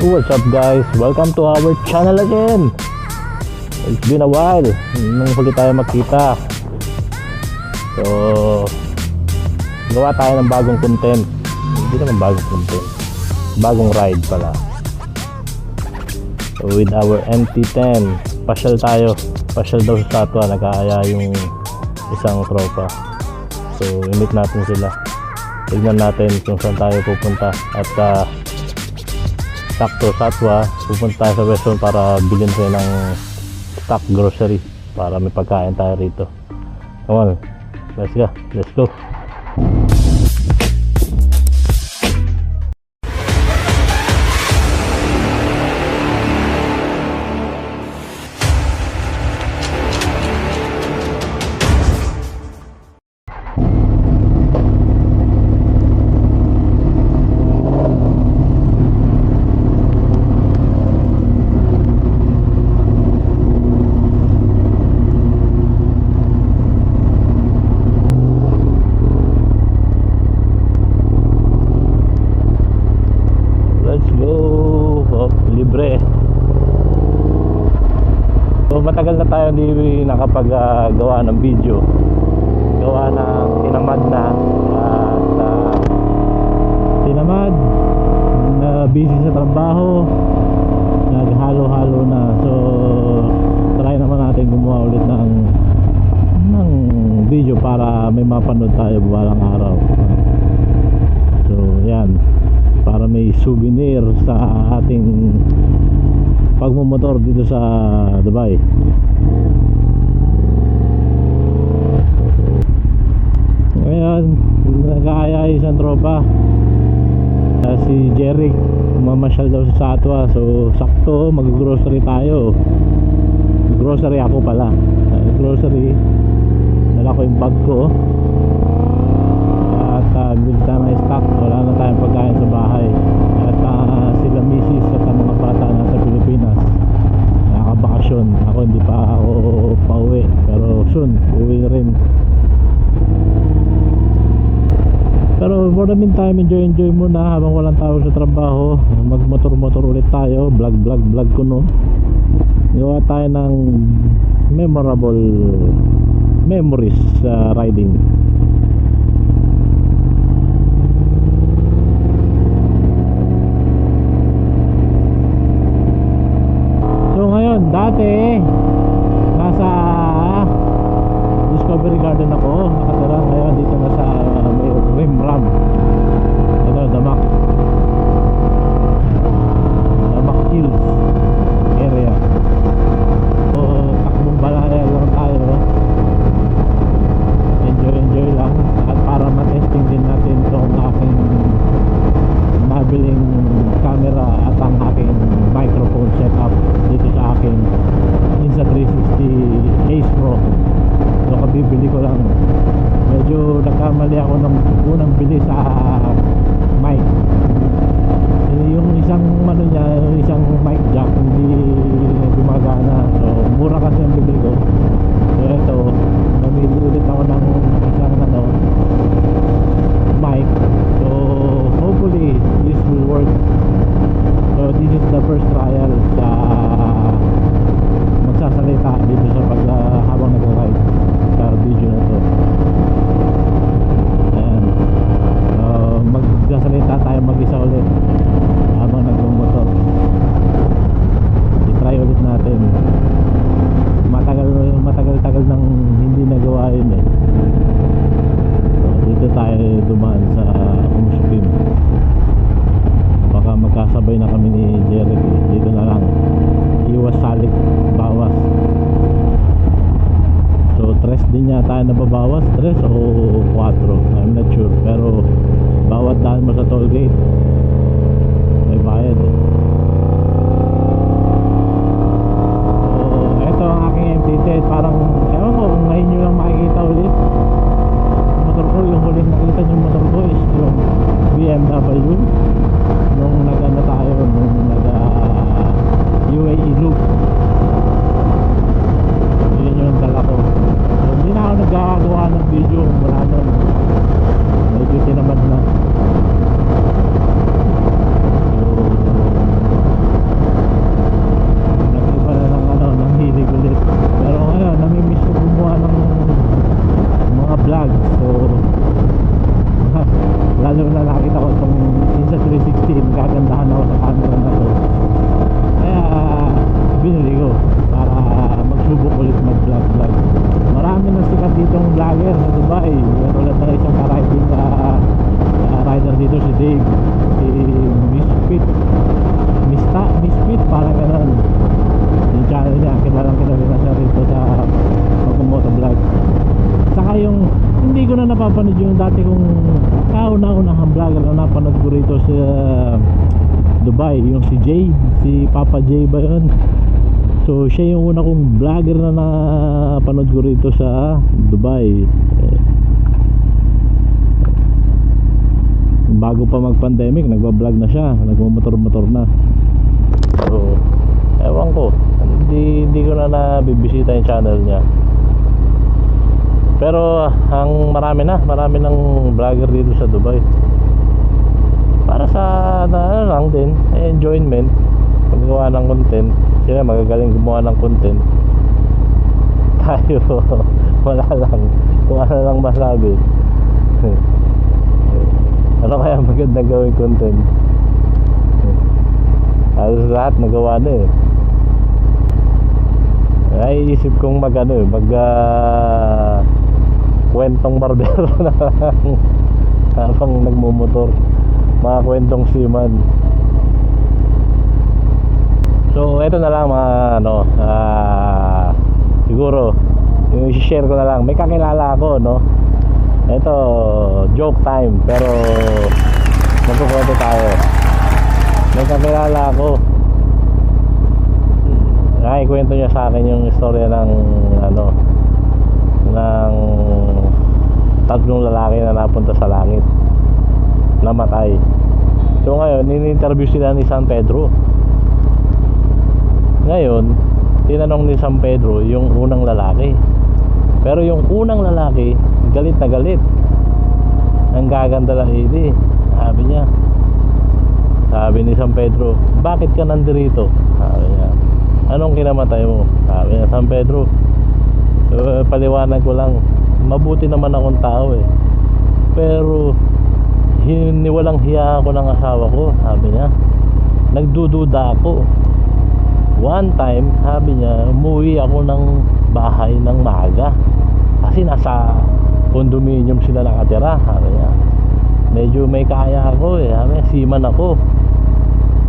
What's up guys? Welcome to our channel again! It's been a while nung huli tayo magkita. So, gawa tayo ng bagong content. Hindi naman bagong content. Bagong ride pala. So, with our MT-10, pasyal tayo. Pasyal daw sa Satwa, nag-aaya yung isang tropa. So, imit natin sila. Tignan natin kung saan tayo pupunta. At ah, sakto Satwa, pupunta sa Western para bilhin tayo ng stock grocery para may pagkain tayo rito. Come on, let's go, let's go. Tayo hindi nakapag-gawa ng video. Gawa ng tinamad na at ah, tinamad na busy sa trabaho. Naghalo-halo na. So try naman natin gumawa ulit ng ng video para may mapanood tayo balang araw. So yan. Para may souvenir sa ating pagmumotor dito sa Dubai ngayon nag-aaya isang tropa. Ah, si Jeric mamasyal daw sa Satwa. So sakto mag-grocery tayo. Grocery ako pala. Ah, grocery. Dala ko yung bag ko. At uh, bilta ng stock. Wala na tayong pagkain sa bahay. At ah, sila misis at ang mga bata nasa Pilipinas. Nakabakasyon ako hindi pa ako pauwi. Pero soon uwi na rin pero for the meantime enjoy enjoy muna habang walang tao sa trabaho. Mag motor motor ulit tayo. Vlog vlog vlog ko no gawa tayo ng memorable memories sa riding. So ngayon, dati nasa Discovery Garden ako, nakatira ngayon dito na sa uh, may Rim Ram. Ito, Damak. Damak Hills area. So, takbong balaya lang tayo. Enjoy, enjoy lang. At para matesting din natin itong aking mabiling camera at ang aking microphone setup dito sa aking Insta 360 Ace Pro so kabibili ko lang medyo nagkamali ako ng unang bili sa mic. Eh, yung isang ano niya isang mic jack hindi gumagana. So mura kasi ang bili ko. So ito namili ulit ako ng isang ano mic. So hopefully this will work. So this is the first trial sa magsasalita dito sa pag ah, habang nag-ride sa video na to ayan so magsasalita tayo mag-isa ulit habang nagmumotor i-try ulit natin matagal matagal tagal nang hindi nagawa yun eh so, dito tayo dumaan sa Umusukim baka magkasabay na kami ni Jeric eh. dito na lang iwas salik bawas so yata nababawas tres o 4 I'm not sure. Pero bawat daan mo sa toll may bayad eh so eto ang aking MT-10 parang ewan ko kung ngayon nyo lang makikita ulit Yung motor ko yung huling nakita yung motor ko is yung BMW nung nag-ano tayo nung nag ah, UAE loop yun yung dala ko so, hindi na ako nagkakagawa ng video wala nun medyo tinamad na so itong vlogger sa Dubai Tulad ng isang ka-riding na uh, rider dito si Dave Si Misfit Mista, Misfit, parang ganun Yung channel niya, kilalang kilala na siya rito sa pag-motovlog Saka yung hindi ko na napapanood yung dati kong kauna-unahang vlogger na napanood ko rito sa Dubai yung si Jay si Papa Jay ba yun? So siya yung una kong vlogger na napanood ko rito sa Dubai. Bago pa mag pandemic nagbablog na siya. Nagmamotor-motor na. So ewan ko. Hindi, hindi ko na nabibisita yung channel niya pero ang marami na. Marami ng vlogger dito sa Dubai. Para sa ano lang din. Enjoyment. Paggawa ng content. Sila magagaling gumawa ng content. Tayo wala lang. Kung ano lang masabi. Ano kaya magandang gawing content? Halos lahat nagawa na eh. Naiisip kong mag ano eh mag ah, kwentong barbero na lang. Habang nagmumotor. Mga kwentong seaman. So eto na lang mga ano ah, siguro yung i-share ko na lang. May kakilala ako no? Eto joke time pero magkukwento tayo. May kakilala ako. Nakikwento niya sa akin yung istorya ng ano ng tatlong lalaki na napunta sa langit namatay. So ngayon in-interview sila ni San Pedro. Ngayon tinanong ni San Pedro yung unang lalaki. Pero yung unang lalaki galit na galit. Ang gaganda lang hindi sabi niya. Sabi ni San Pedro bakit ka nandito sabi niya. Anong kinamatay mo? Sabi niya San Pedro "Eh, paliwanag ko lang mabuti naman akong tao eh. Pero hiniwalang hiya ako ng asawa ko sabi niya. Nagdududa ako. One time sabi niya umuwi ako ng bahay ng maaga. Kasi nasa condominium sila nakatira sabi niya. Medyo may kaya ako eh. Sabi niya seaman ako.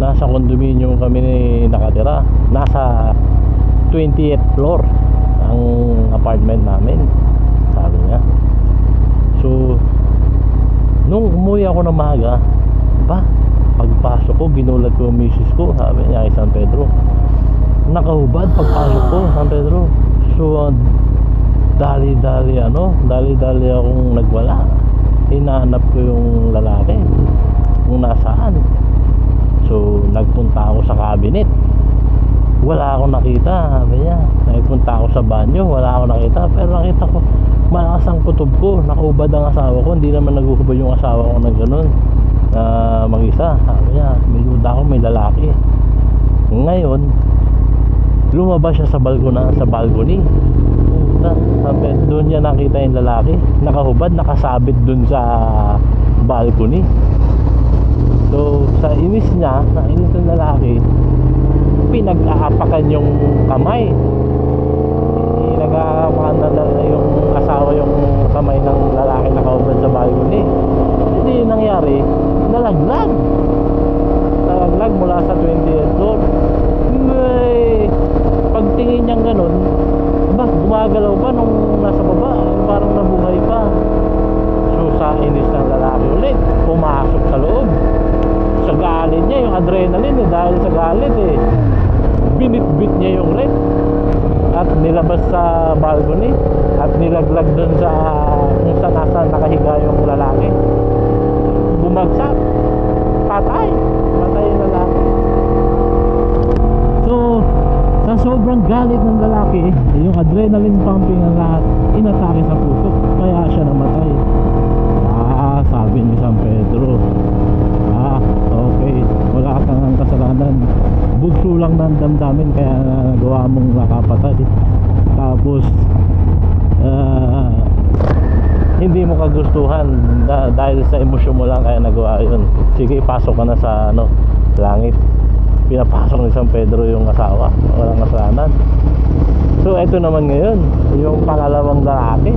Nasa condominium kami nakatira. Nasa 28th floor ang apartment namin sabi niya. So nung umuwi ako ng maga ba pagpasok ko ginulat ko yung misis ko sabi niya kay San Pedro. Nakahubad pagpasok ko San Pedro. So uh, dali-dali ano dali-dali akong nagwala. Hinahanap ko yung lalaki kung nasaan. So nagpunta ako sa cabinet. Wala akong nakita sabi niya. Nagpunta ako sa banyo wala akong nakita. Pero nakita ko malakas ang kutob ko. Nakaubad ang asawa ko. Hindi naman naguhubad yung asawa ko ng ganun na mag-isa. Sabi niya may duda ako may lalaki. Ngayon lumabas siya sa balkona sa balcony. Puta, sabi doon niya nakita yung lalaki. Nakahubad nakasabit doon sa balcony. So sa inis niya na inis ng lalaki. Pinag-aapakan yung kamay pinag-aapakan na na yung asawa yung kamay ng lalaki nakahubad sa balcony hindi nangyari. Nalaglag. Nalaglag mula sa 28th floor may pagtingin niyang ganun ba gumagalaw pa nung nasa baba? Parang nabuhay pa. So sa inis ng lalaki ulit pumasok sa loob. Sa galit niya yung adrenaline eh dahil sa galit eh binitbit niya yung rep at nilabas sa balcony at nilaglag dun sa kung saan nasa nakahiga yung lalaki. Bumagsak. Patay. Patay yung lalaki. So sa sobrang galit ng lalaki yung adrenaline pumping ng lahat inatake sa puso kaya siya namatay ah sabi ni San Pedro ah okay wala kang kasalanan bugso lang ng damdamin kaya nagawa mong nakapatay tapos ah, hindi mo kagustuhan da- dahil sa emosyon mo lang kaya nagawa yun sige pasok ka na sa ano langit pinapasok ni San Pedro yung asawa walang kasalanan so eto naman ngayon yung pangalawang lalaki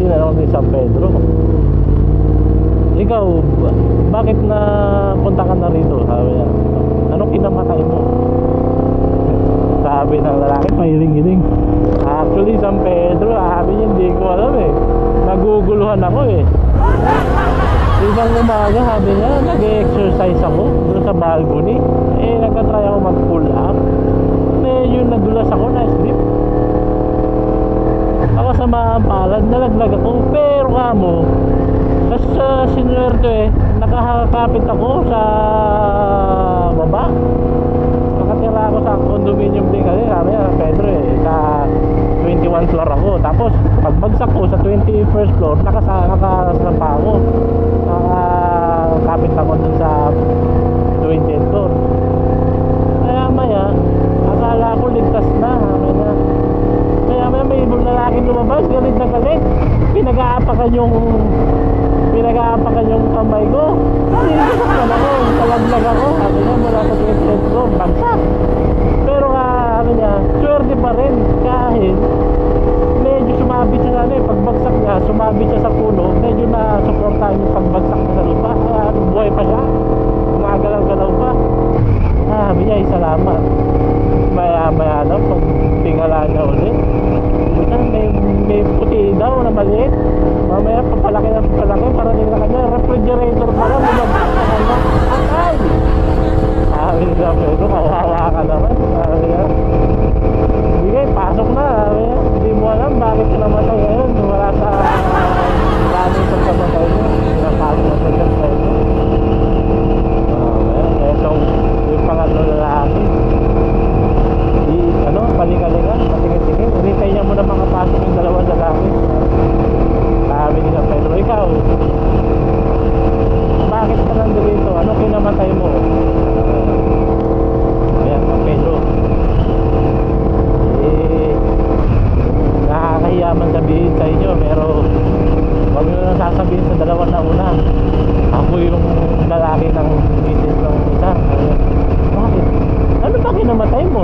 tinanong ni San Pedro. Ikaw, ba- bakit na punta ka na rito? Sabi niya. Anong kinamatay mo? Sabi ng lalaki, pahiling-hiling. Actually, San Pedro, Naguguluhan ako eh. Isang umaga, sabi niya, nag-exercise ako doon sa balcony. Eh, nagka-try ako mag-pull up. Medyo nadulas ako, na-slip. Ako sa palad, nalaglag ako. Pero kamo, tapos sa sinuwerte eh, nakakapit ako sa 21 floor ako. Tapos pagbagsak ko sa 21st floor, nakasa, nakasampa ako. Nakakapit ako dun sa 20th floor. Kaya maya, akala ko ligtas na. Sabi niya, kaya maya may ibang lalaki lumabas, galit na galit. Pinag-aapakan yung pinag-aapakan yung kamay ko. Sinasaktan ako, talaglag ako. Sabi niya, mula sa 20th floor, bagsak. Pero nga, sabi niya, swerte pa rin kahit medyo sumabit siya sa ano eh, pagbagsak niya, sumabit siya sa puno, medyo na-supportahan yung pagbagsak sa lupa. Kaya buhay pa siya. Gumagalaw-galaw pa. Ah, sabi niya, "Ay, salamat. Maya-maya lang, pag tingala niya ulit. May, may puti daw na maliit. Mamaya, papalaki na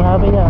eh, habi niya